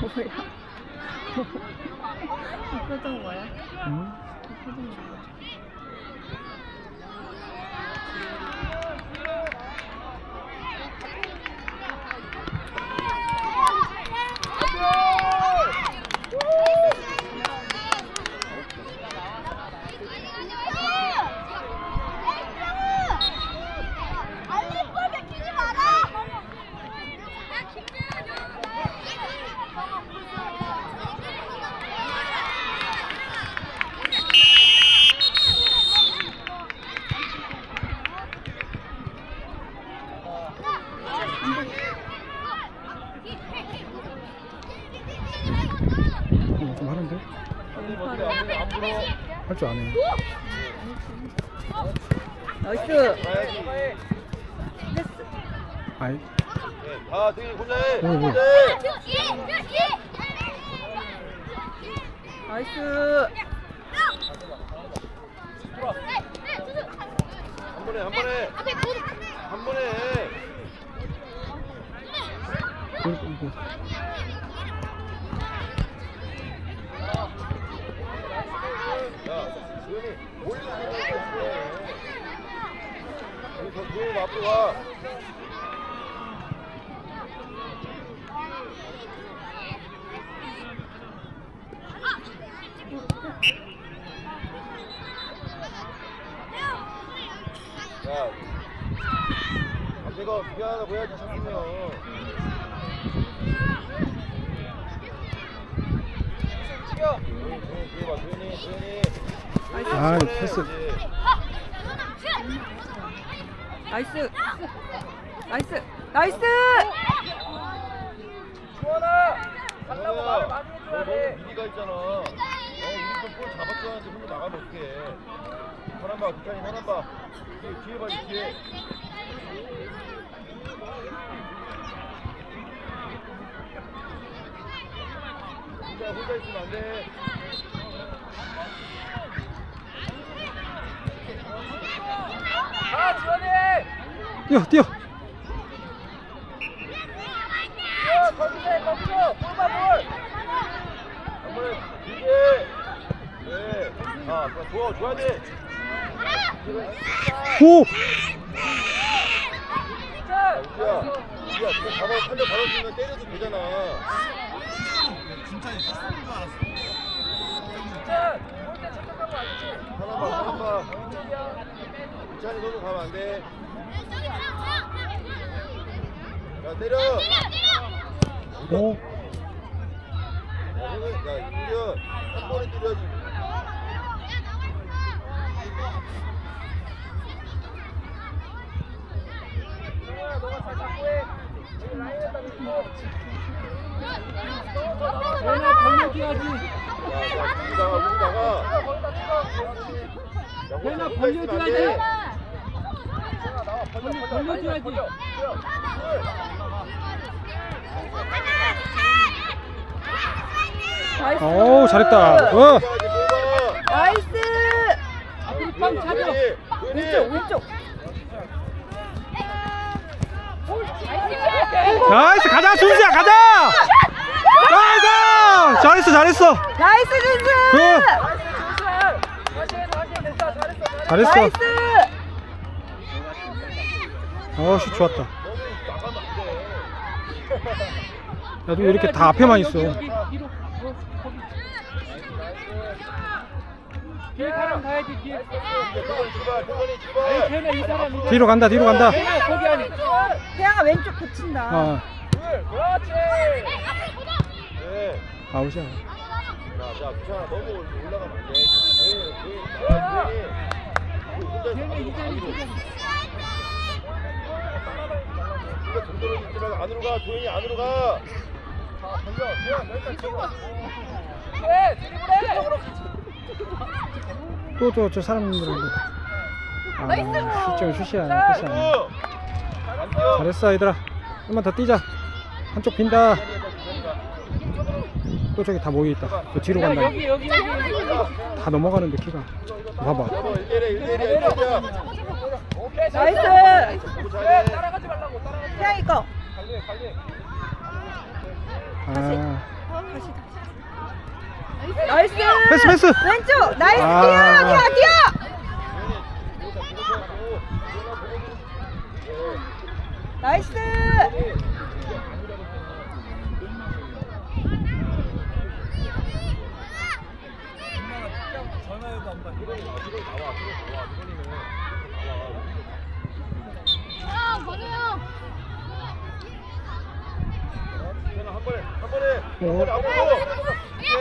뭐야? 이 표정 뭐야? 응? 이 표정 뭐야? 어, 좀 하는데? 할 줄 아네. 나이스! 아이, 아, 되게 혼자 해. 어, 뭐. 혼자 해. 나이스! 한 번에, 한 번에. 한 번에. 야, 조현이, 올리는 거 여기서 조현이 앞으로 가. 야, 미안하다 참으면. 조현이, 조현이, 봐, 조현이, 조현이. 아, 패스. 나이스! 나이스! 나이스! 주원아! 살라고 말을 많이 해줘야 돼. 미리가 있잖아. 어, 우리 볼 잡았잖아. 혼자 나가면 어떡해. 사람 봐, 국찬이 사람 봐. 뒤에, 뒤에 봐, 뒤에. 혼자, 혼자 있으면 안 돼. 아, 주원이! 뛰어, 뛰어! 야, 거기서, 거기서! 볼 봐, 볼! 한 번에, 이게! 네. 아, 좋아, 줘야 돼. 오! 야, 우주야, 우주야, 그거 잡아, 한대 받아주면 때려도 되잖아. 하나 봐, 하나 봐. 우찬이 너도 가면 안 돼. 야, 때려. 오! 야, 형은, 야, 이규현, 한 번에 때려야지. 벌려줘야지! 야, 야, 우리 나가, 우리 나가. 야, 얘네 혼자 있으면 안 돼. 벌려줘야지! 벌려, 벌려줘야지! 나이스! 오, 잘했다. 어! 해야지. 나이스! 앞으로 빵 차려. 왼쪽, 왼쪽! 나이스! 가자, 준수야, 가자! 나이스! 잘했어, 잘했어! 나이스, 준수! 그! 잘했어. 나이스! 어, 슛 좋았다. 야, 너왜 이렇게 다 앞에만 있어? 뒤에 사람 가야지, 뒤에. 사람, 이. 뒤로 간다, 뒤로 간다. 걔네 거기 아니. 태양아 왼쪽 붙인다. 어, 그렇지. 네. 아웃이야. 자, 자, 부찬아, 너무 올라가면 안 돼. 안으로. 가, 조용히 안으로 가. 자, 던져, 재현, 던져. 네, 드리블해. 또, 또, 저 사람들한테. 아, 슛, 슛이야, 뛰어. 잘했어, 얘들아. 좀만 더 뛰자. 한쪽 빈다. 또또 저기 다 모여 있다. 저 뒤로 간다. 여기 여기 여기. 다 넘어가는데 키가. 봐봐. 잡아 1대1 1대1 1대1이야 나이스. 공부 잘해 태양 이 거. 아. 다시 다시. 나이스. 패스, 패스. 왼쪽. 나이스. 아. 뛰어 뛰어 뛰어. 나이스.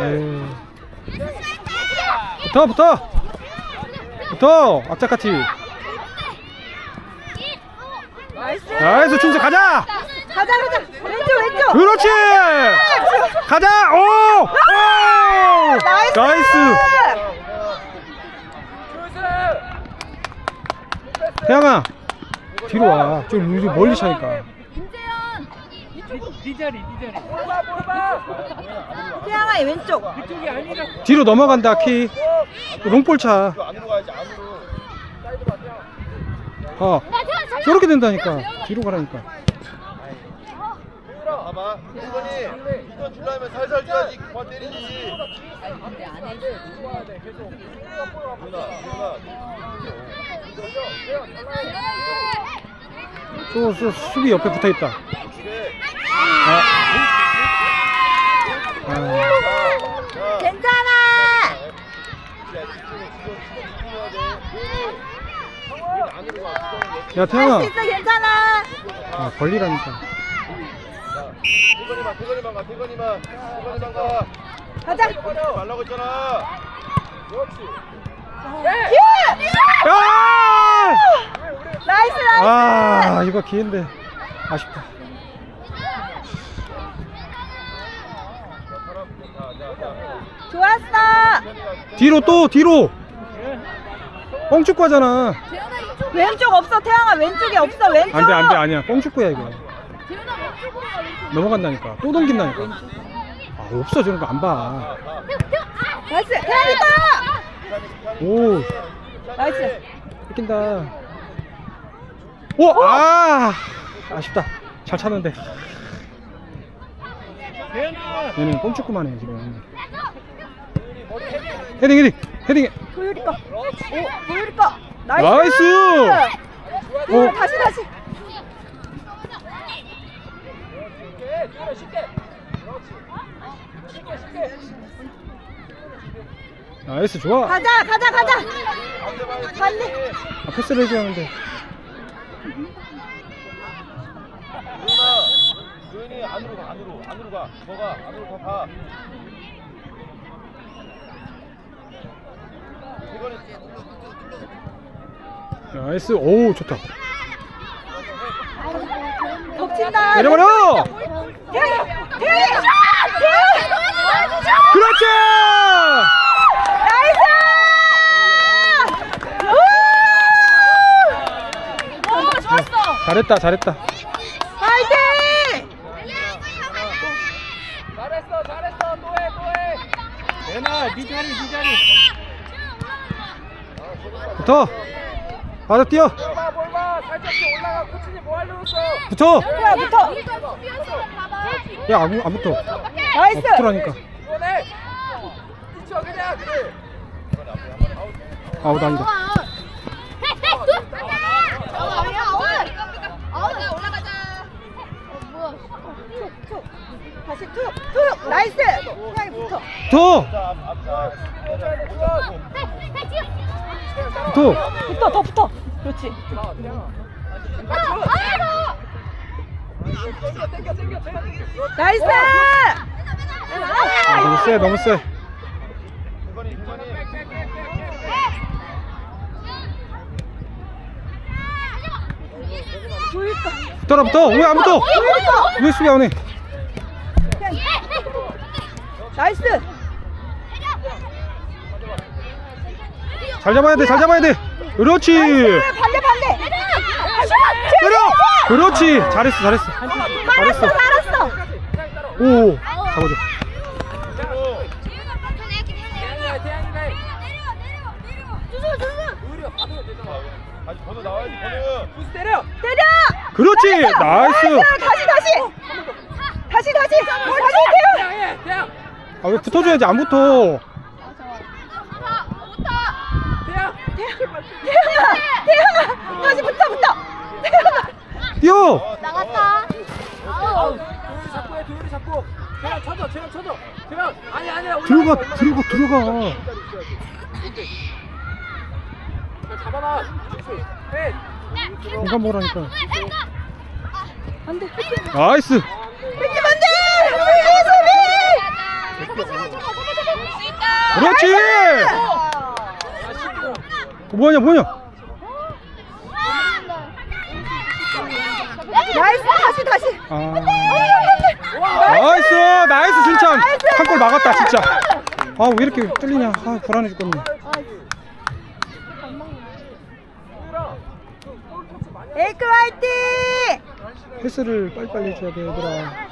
에이. 붙어, 붙어. 붙어. 악착같이. 나이스. 나이스, 춘수 가자. 가자 가자. 왼쪽 왼쪽. 그렇지. 가자. 오. 오. 나이스. 나이스. 태양아. 뒤로 와. 좀 우리 멀리 차니까. 김재현. 네 자리 네 자리. 태양아 왼쪽. 그쪽이 아니라. 뒤로 넘어간다 키. 롱볼 차. 안으로 가야지 안으로 어. 저렇게 된다니까. 뒤로 가라니까. 봐봐 이건이 이건 주려면 살살 줘야지 그만 때리지 누나 누나 또, 또 수비 옆에 붙어 있다. 아. 아. 자 괜찮아. 야, 집중해, 집중, 집중, 집중해야 돼. 우리 안으로 가, 집중해. 야 태양아. 할수 있어 괜찮아. 아, 걸리라니까. 자, 태건이만, 태건이만 가, 태건이만, 태건이만 가. 가자. 말라고 했잖아. 큐. 야! 나이스 나이스. 아 이거 기회인데 아쉽다. 좋았어. 뒤로 또 뒤로. 이쪽. 왼쪽 없어 태양아 왼쪽에 없어 왼쪽. 안돼 안돼 아니야. 뻥축구야 이거. 넘어간다니까. 또 넘긴다니까. 아 없어 저런 거 안 봐. 나이스 태양이 거. 오 나이스. 뺏긴다. 오 아. 아쉽다. 잘. 태양아. 얘는 뻥축구만 해 지금. 헤딩 헤딩 헤딩. 도율이 거. 오 도율이 거. 나이스. 나이스. 도율 어. 다시 다시. 나이스 좋아. 가자 가자 가자. 반대. 아, 패스를 해줘야 하는데. 누나, 누인이 안으로 가, 안으로, 안으로 가. 너가 안으로 더 가. 태건이 나이스. 오 좋다. 덮친다. 내려버려. 태양이 태양이. 그렇지. 나이스! 오! 오, 좋았어. 잘했다 잘했다. 파이팅! 잘했어 잘했어 또해 또해 내나 네 자리 네 자리. 붙어. 맞아 뛰어. 볼봐 볼봐 살짝 더 올라가 코치님 뭐 하려고 했어 붙어. 야, 붙어. 야 안, 안 붙어. 어, 나이스. 붙으라니까. 이번에 뛰쳐 그냥 그래 아웃 아니다. 나이스. 태양이 붙어. 앞, 자. 붙어. 더 붙어. 그렇지. 나이스! 아, 너무 세 너무 세. 보일까? 붙어라 붙어. 왜안 붙어? 왜 수비 안 해? 나이스. 잘 잡아야 돼, 잘 잡아야 돼. 그렇지. 반대 반대. 때려. 그렇지. 잘했어, 잘했어. 잘했어. 잘했어. 오, 잡아줘. 그렇지. 나이스. 나이스. 다시 다시. 다시 다시. 아 왜 붙어줘야지 안 붙어! 태연아! 다시 붙어, 붙어! 뛰어 나갔다. 아우. 도율이 잡고 해. 도율이 잡고. 대양 쳐줘. 대양 쳐줘. 대양. 아니 아니야. 올라가, 들어가 올라가. 들어가 들어가. 자, 잡아놔. 그렇지. 해. 공간 보라니까 안 돼, 뺏기면 나이스 안 돼! 수비, 수비! 그렇지. 어, 뭐냐 뭐냐? 나이스, 다시, 다시! 아. 와. 나이스! 나이스 순창! 한골 막았다 진짜. 아 왜 이렇게 뚫리냐? 아 불안해 죽겠네. 에이크 화이팅! 패스를 빨리빨리 해줘야 돼 얘들아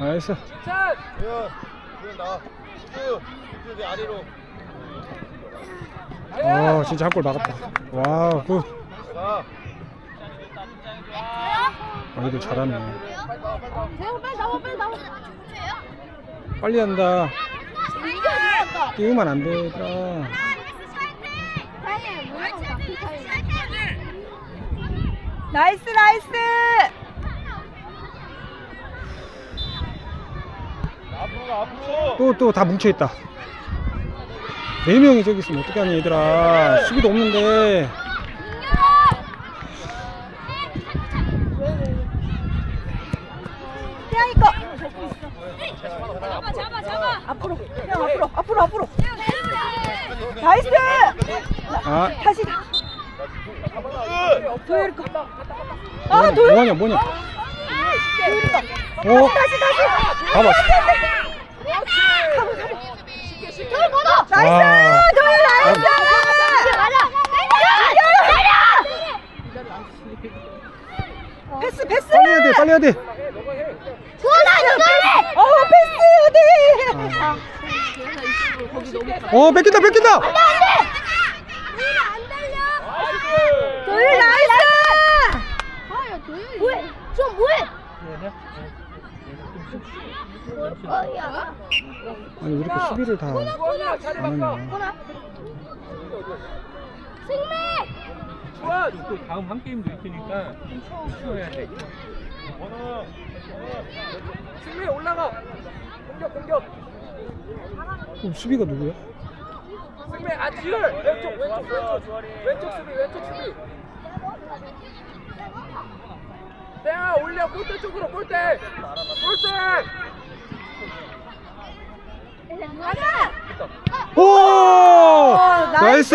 나이스 쭉 쭉, 아래로 아 진짜 한 골 막았다 와우 굿가 아, 얘들 잘하네 빨리 나와 빨리 나와. 빨리 한다. 띄우면 안 돼 얘들아. 나이스, 나이스! 또 또 다 뭉쳐있다 네 명이 저기 있으면 어떡하니 얘들아 수비도 없는데 태양이 거! 잡아 잡아 잡아. 앞으로, 태양 앞으로, 앞으로, 앞으로! 나이스! 아 다시, 끝 도율 거! 아, 뭐냐 도율! 뭐냐 뭐냐 도율 거! 어 다시, 다시! 봐봐 돌 걷어. 나이스! 아. 도율 나이스! 패스, 패스! 빨리 해야 돼 빨리 해야 돼 주원아 이거래. 어, 패스 해야 돼! 어 뺏긴다 뺏긴다 안 달려. 도율 나이스! 아야 도윤이. 뭐해? 좀 뭐해? 아니 왜 이렇게 수비를 다 안. 하냐 승리. 주원. 또 다음 한 게임도 있으니까 쉬어야 돼. 번호 승리 올라가. 공격 공격. 그럼 수비가 누구야? 승리 아 뒤를 왼쪽 왼쪽 왼쪽 왼쪽 수비 왼쪽 수비. 대야 올려 골대 쪽으로 골대. 골대. 오 나이스! 나이스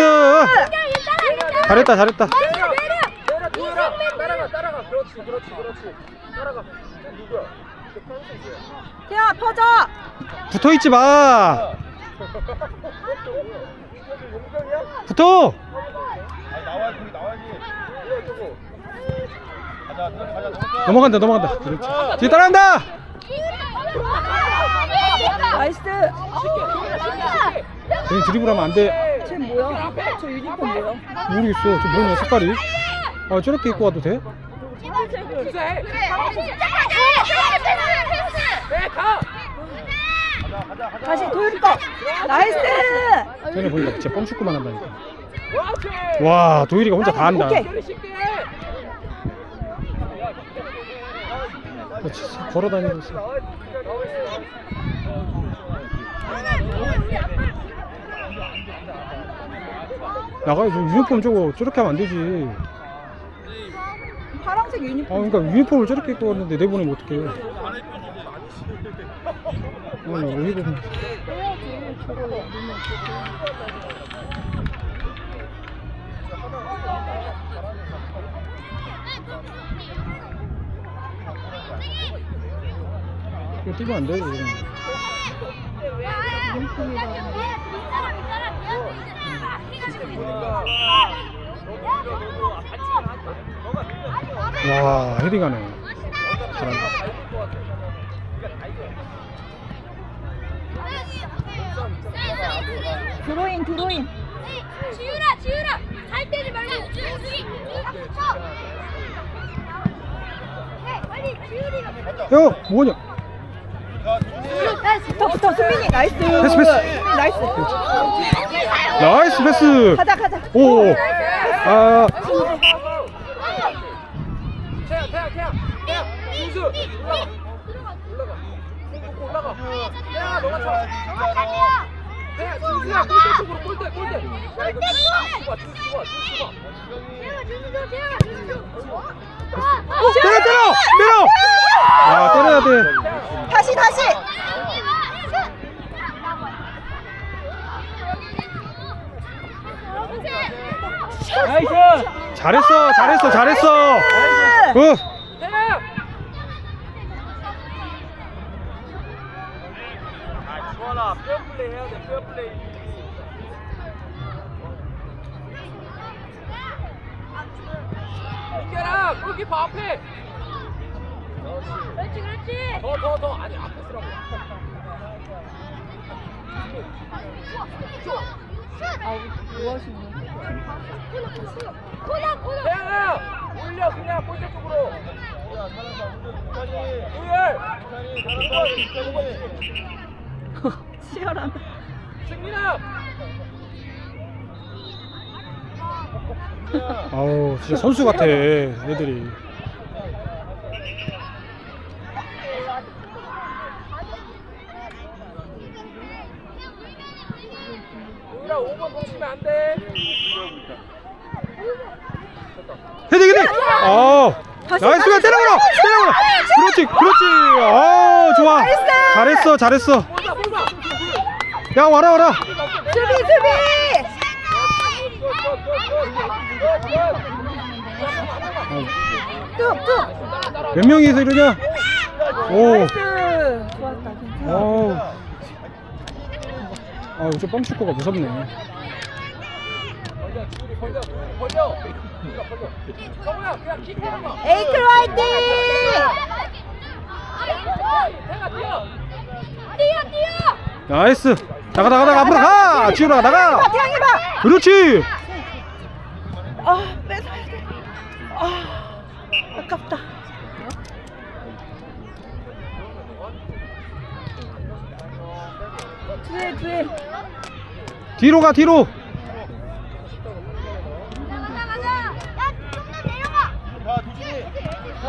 잘했다 잘했다 내려 내려 도열아 따라가 따라가 그렇지 그렇지 그렇지 따라가 쟤 누구야? 저 파란색 누구야? 태양아, 퍼져! 붙어 있지 마 용병이야? 붙어 아니 나와야지 우리 나와야지 뭐야 저거? 가자 가자 가자 넘어가 넘어간다 넘어간다 그렇지 뒤에 따라간다 나이스! 괜히 드리블하면 안 돼 쟤 뭐야? 저 유니폼 뭐야? 모르겠어 저 뭐냐 색깔이 아 저렇게 입고 와도 돼? 다시 도율이 거! 나이스! 쟤네 보니까 진짜 뻥축구만 한다니까 와 도일이가 혼자 다 한다 오케이. 그렇지, 걸어다니고 있어 있어 나가야지 유니폼 저거 저렇게 하면 안 되지. 파란색 아 유니폼. 그러니까 유니폼을 저렇게 입고 왔는데 내보내면 어떡해. 아 어이가 없네 이거 뛰면 안 돼, 이거. 와, 헤딩하네. 잘한다. 드로인 드로인 지유라 지유라 잘 때지 말고 지유리 쳐형 뭐냐 붙어 붙어 수민이 나이스. 패스, 패스. 수민이 나이스. 나이스 패스. 가자 가자. 오 아 태양 태양 태양 태양 준수 올라가 올라가 놓고 올라가 태양아. 너가 쳐 태양 준수야 골대 쪽으로 골대 골대 야 이거 준수 봐 준수 봐 준수 봐 때려 때려 때려. 아 때려야 돼. 다시 다시 나이스! 잘했어 잘했어 잘했어. 나이스. 아 주원아 페어플레이 해야 돼 페어플레이. 민결아 골키퍼 앞에. 그렇지 그렇지. 더 더 더. 아니 앞에 쓰라고. 뭐 하시는 코너 코너 태양아 올려 그냥 골대 쪽으로. 우열! 치열하다. 승민아! 아우 진짜 선수 같아 애들이 우열아 5번 놓치면 안돼 헤딩 헤딩 아 다시, 나이스가 때려버려! 다시. 때려버려! 그렇지 그렇지! 아 좋아. 잘했어 잘했어! 야 와라 와라! 수비 수비! 뚝 뚝! 몇 명이서 이러냐? 오! 나이스! 좋았다 괜찮아. 어우 아우 저 뻥축구가 무섭네. 벌려 벌려 벌려 에이클 화이팅! 뛰어 뛰어! 나이스! 나가 나가 나가 앞으로 가! 지훈아 나가 태양이 봐! 그렇지! 아 뺏어야 돼 아 아깝다. 두해 두해 뒤로 가 뒤로 가자 가자 야좀더 내려가 자 도진이 자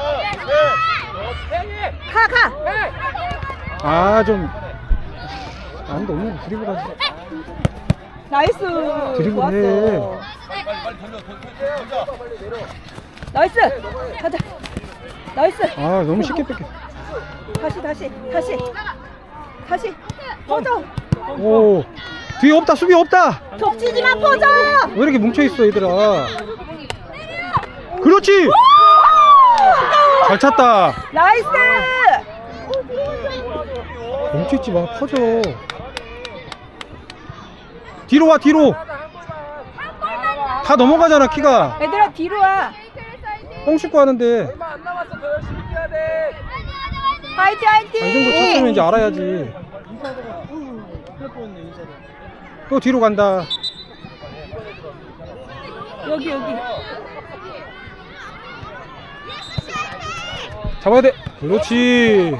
태양이 가가 해 아좀 안 너무 드리블 하지. 나이스. 드리블 좋았어. 해. 나이스. 가자. 나이스. 아 너무 쉽게 뺏겨. 다시 다시 다시. 다시. 퍼져. 오. 뒤에 없다 수비 없다. 겹치지만 퍼져. 왜 이렇게 뭉쳐있어 얘들아? 그렇지! 잘 찼다. 나이스 뭉쳐있지 마 퍼져. 뒤로 와 뒤로. 다 넘어가잖아 키가. 얘들아 뒤로 와. 뻥축구 하는데. 얼마 안 남았어. 더 열심히 뛰어야 돼. 화이팅 아, 이 정도 쳤으면 화이팅 이제 알아야지. 또 뒤로 간다. 여기 여기. 잡아야 돼. 그렇지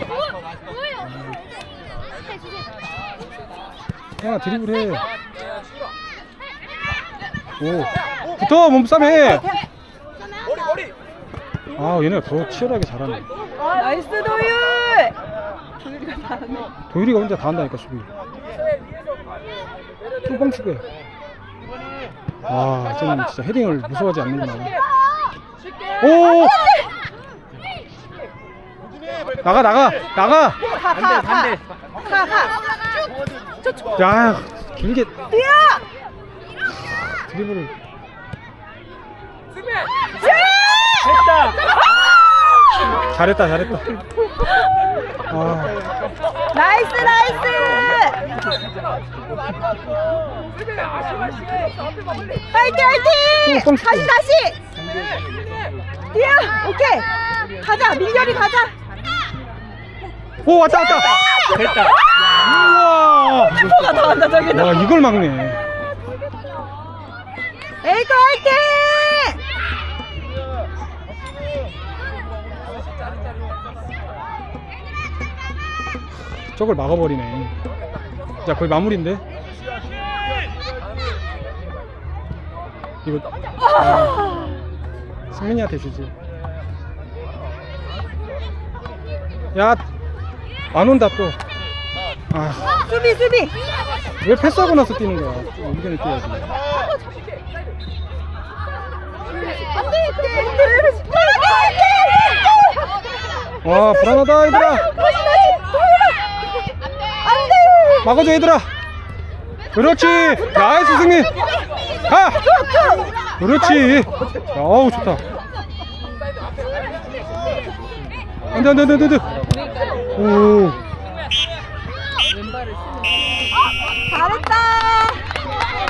야 드리블해. 오. 붙어 몸싸움 해아 머리 머리 얘네가 더 치열하게 잘하네. 나이스 도율! 도율이가 혼자 다 한다니까 수비. 또 뻥축구해 아 쟤는 진짜 헤딩을 무서워하지 않는구나. 오! 나가 나가 나가! 가가가가가 야 길게 드리블을. 됐다! 잘했다 잘했다. 아. 나이스 나이스! 또 뻥치고. 다시 다시! 뛰어 오케이. 가자 민결이 가자. 오 왔다 왔다. 됐다! 우와 와. 키퍼가 나간다 저기다. 와 이걸 막네. 에이커 화이팅! 저걸 막아버리네. 자 거의 마무리인데. 이거 아, 승민이한테 주지. 야 안 온다 또. 아, 수비 수비. 왜 패스하고 나서 뛰는 거야? 또 이겨내 뛰어야지. 안돼. 와 불안하다 얘들아. 안돼. 막아줘 얘들아. 그렇지. 나이스 승민. 가. 그렇지. 야, 어우 좋다. 안 돼 안 돼 안 돼 안 돼. 오. 잘했다.